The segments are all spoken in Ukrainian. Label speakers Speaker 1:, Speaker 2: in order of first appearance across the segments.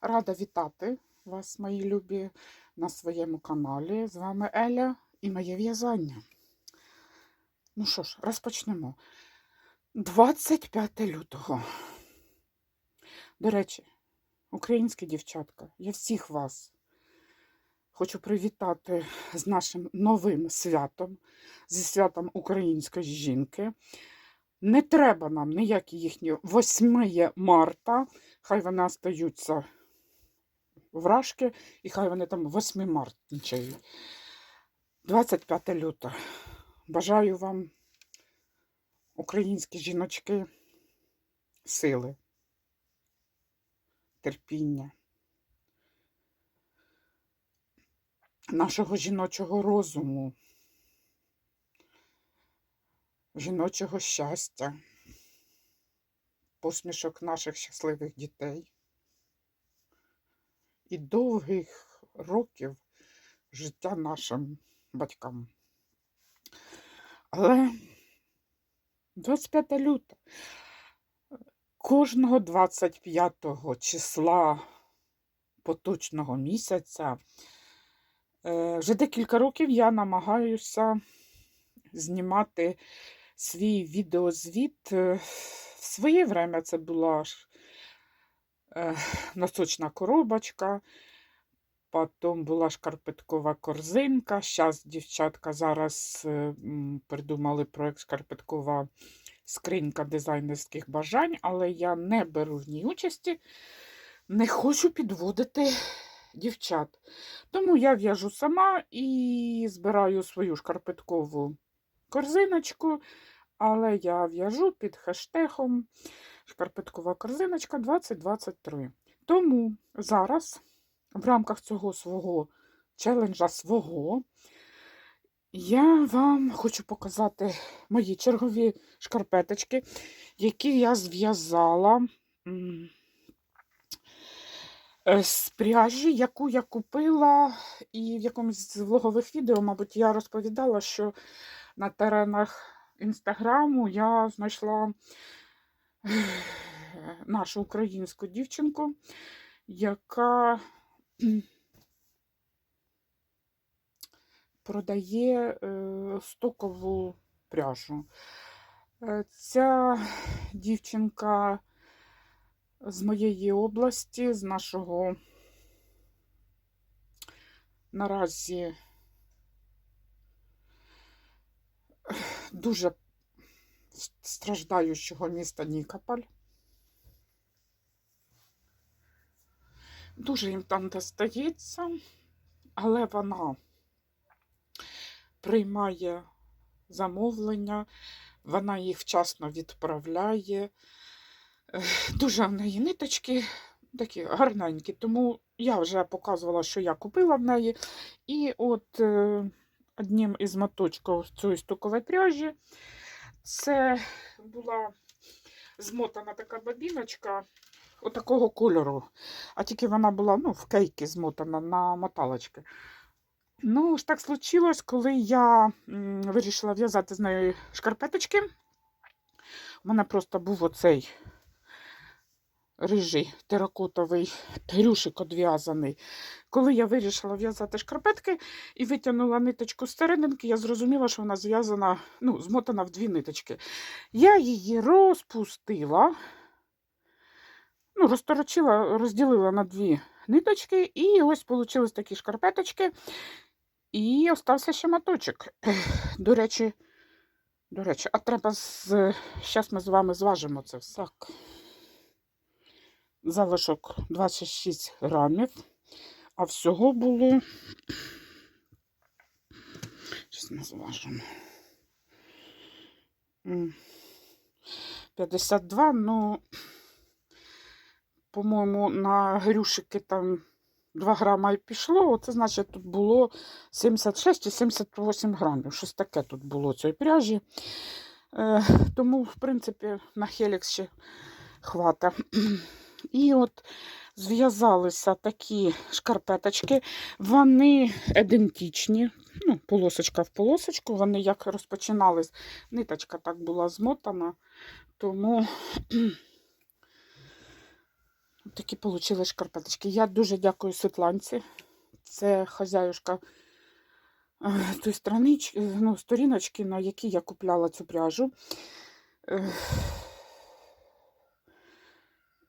Speaker 1: Рада вітати вас, мої любі, на своєму каналі. З вами Еля і моє в'язання. Ну що ж, розпочнемо. 25 лютого. До речі, українські дівчатка, я всіх вас хочу привітати з нашим новим святом, зі святом української жінки. Не треба нам ніякі їхні 8 марта. Хай вони остаються вражки, і хай вони там 8 мартничають. 25 лютого. Бажаю вам, українські жіночки, сили, терпіння, нашого жіночого розуму, жіночого щастя, посмішок наших щасливих дітей і довгих років життя нашим батькам. Але 25 лютого кожного 25 числа поточного місяця е, вже декілька років я намагаюся знімати свій відеозвіт. Е, В своє время це була ж носочна коробочка, потім була шкарпеткова корзинка. Зараз дівчатка зараз е, придумали проект шкарпеткова скринька дизайнерських бажань, але я не беру в ній участі, не хочу підводити дівчат. Тому я в'яжу сама і збираю свою шкарпеткову корзиночку, але я в'яжу під хештегом шкарпеткова корзиночка 2023. Тому зараз в рамках цього свого челенджа свого я вам хочу показати мої чергові шкарпеточки, які я зв'язала е, з пряжі, яку я купила, і в якомусь з влогових відео, мабуть, я розповідала, що на теренах інстаграму я знайшла нашу українську дівчинку, яка продає е, стокову пряжу. Е, Ця дівчинка з моєї області, з нашого наразі дуже страждаючого міста Нікополь. Дуже їм там достається, але вона приймає замовлення, вона їх вчасно відправляє. Дуже в неї ниточки такі гарненькі, тому я вже показувала, що я купила в неї. І от е, одним із моточків цієї стокової пряжі це була змотана така бабіночка отакого кольору. А тільки вона була ну, в кейки змотана на моталочки. Ну, ж так случилось, коли я вирішила в'язати з нею шкарпеточки. У мене просто був оцей рижий теракотовий пирюшик одв'язаний. Коли я вирішила в'язати шкарпетки і витягнула ниточку з серединки, я зрозуміла, що вона зв'язана, ну, змотана в дві ниточки. Я її розпустила, ну, розторочила, розділила на дві ниточки, і ось вийшли такі шкарпеточки. І остався ще моточок. До речі, до речі, а треба з. Зараз ми з вами зважимо це все. Залишок 26 грамів, а всього було. Зараз ми зважимо. 52, ну, по-моєму, на грюшики там 2 грама і пішло. Це значить, тут було 76 чи 78 грамів. Щось таке тут було цієї пряжі. Е, тому, в принципі, на Хелікс ще хвата. І от зв'язалися такі шкарпеточки. Вони ідентичні. Ну, полосочка в полосочку. Вони як розпочинались, ниточка так була змотана, тому Такі получили шкарпеточки. Я дуже дякую Світланці. Це хазяюшка е, той странички, ну, сторіночки, на якій я купляла цю пряжу.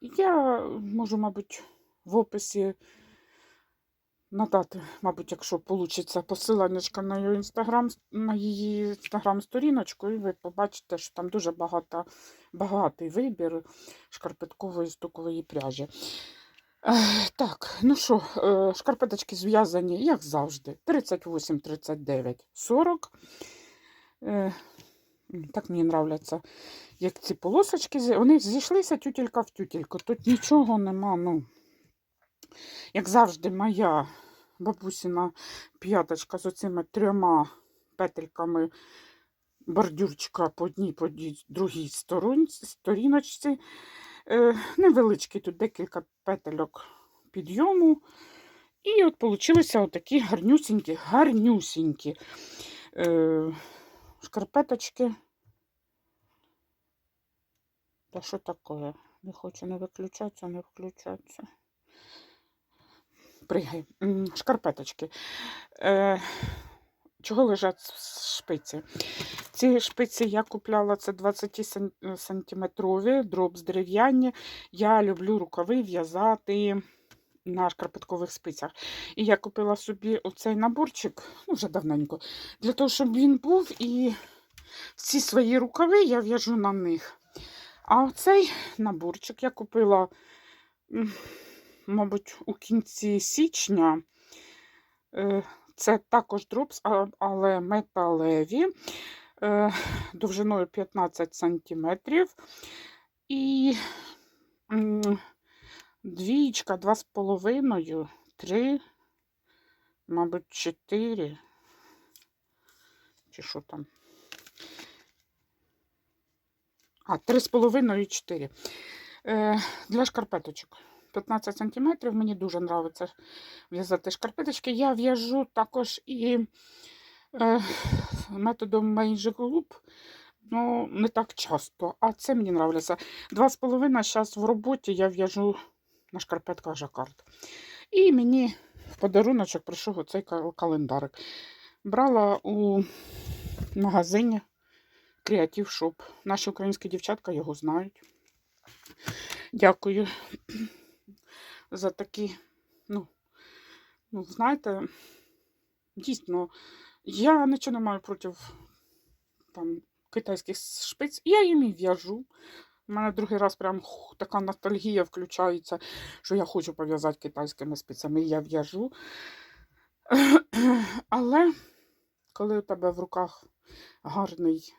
Speaker 1: Я можу, мабуть, в описі надати, мабуть, якщо вийде посиланнячка на її інстаграм, на її інстаграм-сторіночку, і ви побачите, що там дуже багато, багатий вибір шкарпеткової стокової пряжі. Так, ну що, е, шкарпеточки зв'язані, як завжди, 38, 39, 40. Е, Так мені нравляться, як ці полосочки. Вони зійшлися тютелька в тютельку. Тут нічого нема. ну, Як завжди, моя бабусіна п'яточка з оцими трьома петельками бордюрчика по одній, по другій сторіночці. Е, невеличкий тут декілька петельок підйому. І от получилися отакі гарнюсінькі, гарнюсінькі е, шкарпеточки. Та що таке? Не хочу не виключатися, не включатися. Пригай. Шкарпеточки. Е, чого лежать шпиці? Ці шпиці я купляла, це 20 сан- сантиметрові, дробс дерев'яні. Я люблю рукави в'язати на шкарпеткових спицях. І я купила собі оцей наборчик, ну вже давненько, для того, щоб він був, і всі свої рукави я в'яжу на них. А оцей наборчик я купила, мабуть, у кінці січня. Е, Це також дропс, але металеві, е, довжиною 15 сантиметрів. І двічка, два з половиною, три, мабуть, чотири. Чи що там? А, три з половиною і чотири. Е, для шкарпеточок. 15 сантиметрів. Мені дуже подобається в'язати шкарпеточки. Я в'яжу також і е, методом Magic Loop, ну, не так часто, а це мені подобається. Два з половиною зараз в роботі я в'яжу на шкарпетках жакард. І мені в подаруночок прийшов оцей календарик. Брала у магазині Creative Shop. Наші українські дівчатка його знають. Дякую за такі, ну, ну, знаєте, дійсно, я нічого не маю проти там, китайських шпиць. Я їм і в'яжу. У мене другий раз прям хух, така ностальгія включається, що я хочу пов'язати китайськими спицями, я в'яжу. Але коли у тебе в руках гарний,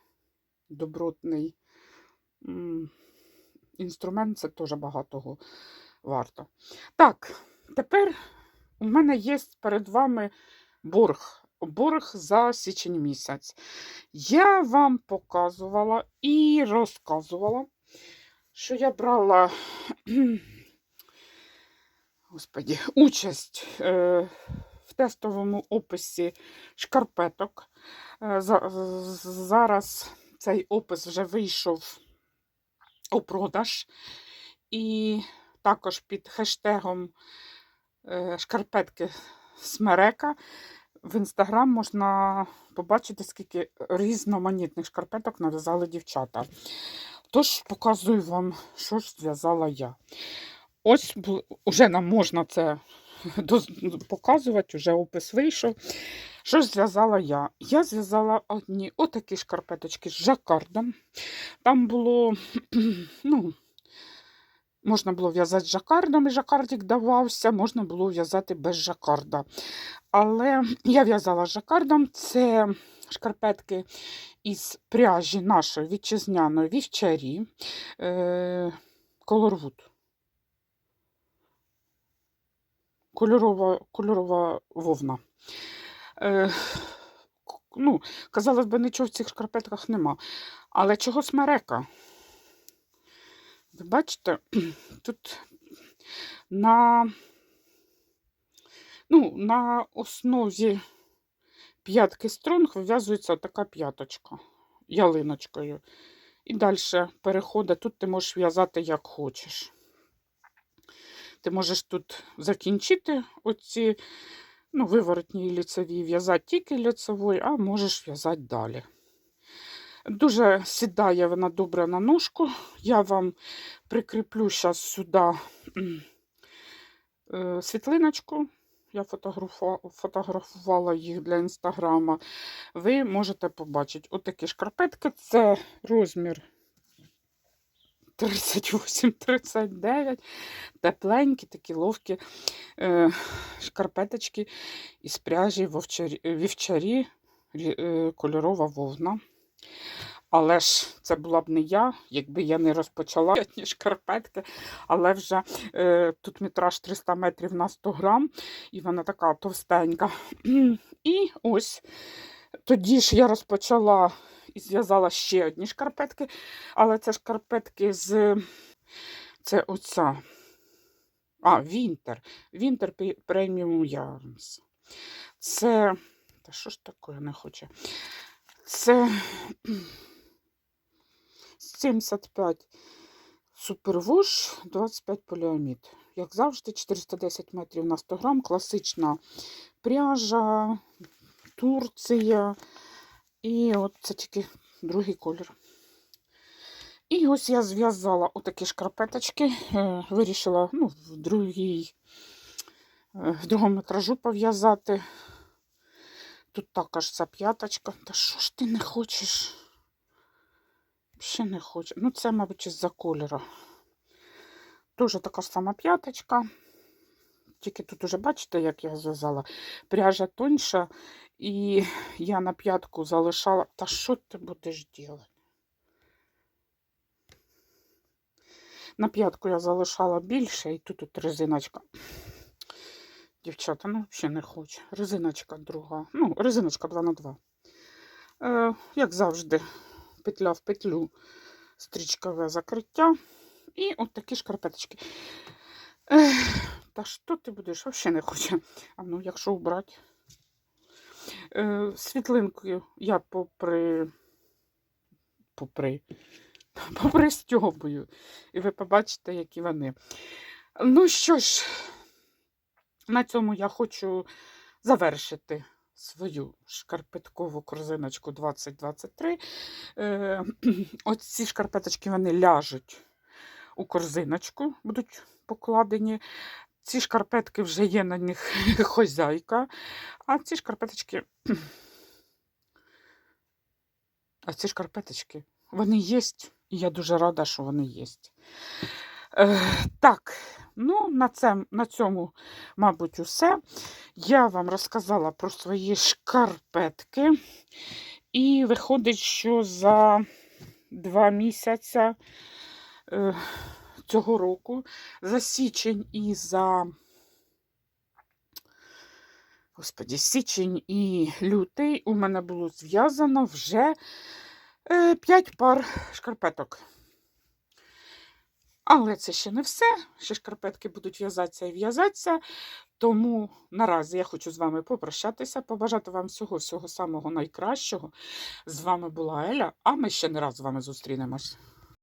Speaker 1: добротний інструмент, це теж багатого варто. Так, тепер у мене є перед вами борг. Борг за січень місяць. Я вам показувала і розказувала, що я брала Господі, участь е, в тестовому описі шкарпеток. Е, за, зараз цей опис вже вийшов у продаж. І також під хештегом е, шкарпетки Смерека в інстаграм можна побачити, скільки різноманітних шкарпеток нав'язали дівчата. Тож показую вам, що ж зв'язала я. Ось уже нам можна це показувати, вже опис вийшов. Що зв'язала я? Я зв'язала одні отакі шкарпеточки з жакардом. Там було, ну, можна було в'язати з жакардом, і жакардик давався, можна було в'язати без жакарда. Але я в'язала з жакардом. Це шкарпетки із пряжі нашої вітчизняної вівчарі. Е, Colorwood. Кольорова, кольорова вовна. Е, ну, казалось би, нічого в цих шкарпетках нема. Але чого смерека? Ви бачите, тут на, ну, на основі п'ятки стронг вив'язується така п'яточка ялиночкою. І далі переходить. Тут ти можеш в'язати як хочеш. Ти можеш тут закінчити оці ну, виворотні і ліцеві, в'язати тільки ліцевою, а можеш в'язати далі. Дуже сідає вона добре на ножку. Я вам прикріплю зараз сюди е, світлиночку. Я фотографувала їх для інстаграма. Ви можете побачити отакі шкарпетки. Це розмір 38-39. Тепленькі, такі ловкі е, шкарпеточки із пряжі вовчарі, вівчарі, е, кольорова вовна. Але ж це була б не я, якби я не розпочала ні шкарпетки. Але вже е, тут метраж 300 метрів на 100 грам, і вона така товстенька. І ось тоді ж я розпочала і зв'язала ще одні шкарпетки, але це шкарпетки з це оця. А, Вінтер. Вінтер преміум Yarns. Це. Та що ж таке не хоче? Це 75 супервуш, 25 поліамід. Як завжди, 410 метрів на 100 грам. Класична пряжа, Турція. І от це тільки другий колір. І ось я зв'язала отакі шкарпеточки. е, Вирішила ну, в, другій, е, в другому метражу пов'язати. Тут також ця п'яточка. Та що ж ти не хочеш? Ще не хочу. Ну, це, мабуть, із-за кольору. Дуже така сама п'яточка. Тільки тут уже бачите, як я зв'язала. Пряжа тоньша, і я на п'ятку залишала. Та що ти будеш робити? На п'ятку я залишала більше, і тут от резиночка. Дівчата, ну взагалі не хочу. Резиночка друга. Ну, резиночка 2 на 2 Е, як завжди, петля в петлю, стрічкове закриття. І от такі шкарпеточки. Та що ти будеш? Взагалі не хочу. А ну, якщо убрати. Е, світлинкою я попри. попри. попристьобую. І ви побачите, які вони. Ну що ж, на цьому я хочу завершити свою шкарпеткову корзиночку 2023. Е, Ось ці шкарпеточки вони ляжуть у корзиночку, будуть покладені. Ці шкарпетки вже є на них хозяйка, а ці шкарпеточки. А ці шкарпеточки, вони є, і я дуже рада, що вони є. Е, так, ну, на, це, на цьому, мабуть, усе. Я вам розказала про свої шкарпетки. І виходить, що за два місяці е, цього року, за січень і за. Господі, січень і лютий у мене було зв'язано вже е, 5 пар шкарпеток. Але це ще не все. Ще шкарпетки будуть в'язатися і в'язатися. Тому наразі я хочу з вами попрощатися, побажати вам всього-всього самого найкращого. З вами була Еля, а ми ще не раз з вами зустрінемось.